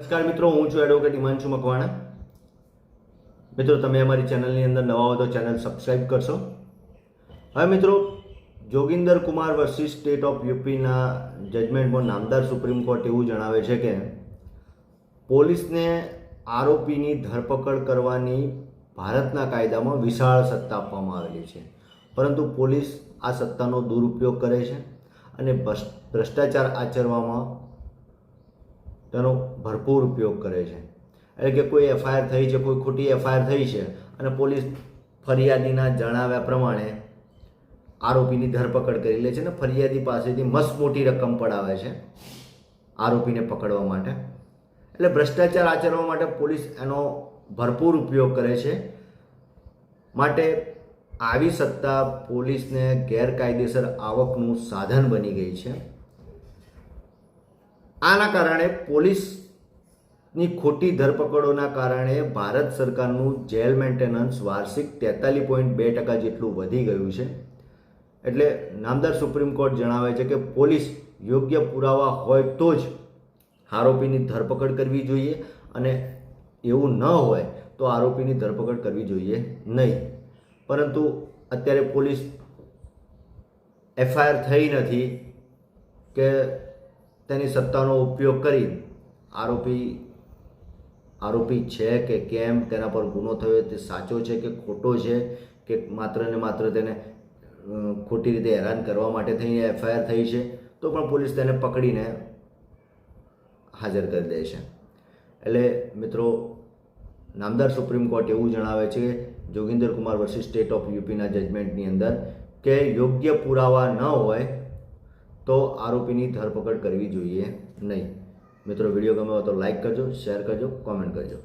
નમસ્કાર મિત્રો, હું છું એડવોકેટ હિમાંશુ મકવાણા. મિત્રો, તમે અમારી ચેનલની અંદર નવા હોય તો ચેનલ સબસ્ક્રાઈબ કરશો. હવે મિત્રો, Joginder Kumar versus state of યુપીના જજમેન્ટમાં નામદાર સુપ્રીમ કોર્ટ એવું જણાવે છે કે, પોલીસને આરોપીની ધરપકડ કરવાની ભારતના કાયદામાં વિશાળ સત્તા આપવામાં આવેલી છે. પરંતુ પોલીસ આ સત્તાનો દુરુપયોગ કરે છે અને ભ્રષ્ટાચાર આચરવામાં તેનો ભરપૂર ઉપયોગ કરે છે. એટલે કે કોઈ એફઆઈઆર થઈ છે, કોઈ ખોટી એફઆઈઆર થઈ છે અને પોલીસ ફરિયાદીના જણાવ્યા પ્રમાણે આરોપીની ધરપકડ કરી લે છે અને ફરિયાદી પાસેથી મસ્ત મોટી રકમ પડાવે છે આરોપીને પકડવા માટે. એટલે ભ્રષ્ટાચાર આચરવા માટે પોલીસ એનો ભરપૂર ઉપયોગ કરે છે. માટે આવી સત્તા પોલીસને ગેરકાયદેસર આવકનું સાધન બની ગઈ છે. આના કારણે પોલીસની ખોટી ધરપકડોના કારણે ભારત સરકારનું જેલ મેન્ટેનન્સ વાર્ષિક તેતાલીસ પોઈન્ટ બે ટકા જેટલું વધી ગયું છે. એટલે નામદાર સુપ્રીમ કોર્ટ જણાવે છે કે પોલીસ યોગ્ય પુરાવા હોય તો જ આરોપીની ધરપકડ કરવી જોઈએ અને એવું ન હોય તો આરોપીની ધરપકડ કરવી જોઈએ નહીં. પરંતુ અત્યારે પોલીસ એફઆઈઆર થઈ નથી કે તેની સત્તાનો ઉપયોગ કરી આરોપી આરોપી છે કે કેમ, તેના પર ગુનો થયો, તે સાચો છે કે ખોટો છે, કે માત્ર ને માત્ર તેને ખોટી રીતે હેરાન કરવા માટે થઈને એફઆઈઆર થઈ છે, તો પણ પોલીસ તેને પકડીને હાજર કરી દે છે. એટલે મિત્રો, નામદાર સુપ્રીમ કોર્ટ એવું જણાવે છે Joginder Kumar versus state of યુપીના જજમેન્ટની અંદર કે યોગ્ય પુરાવા ન હોય તો આરોપીની ધરપકડ કરવી જોઈએ નહીં. મિત્રો, વીડિયો ગમે હોય તો લાઈક કરજો શેર કરજો કોમેન્ટ કરજો.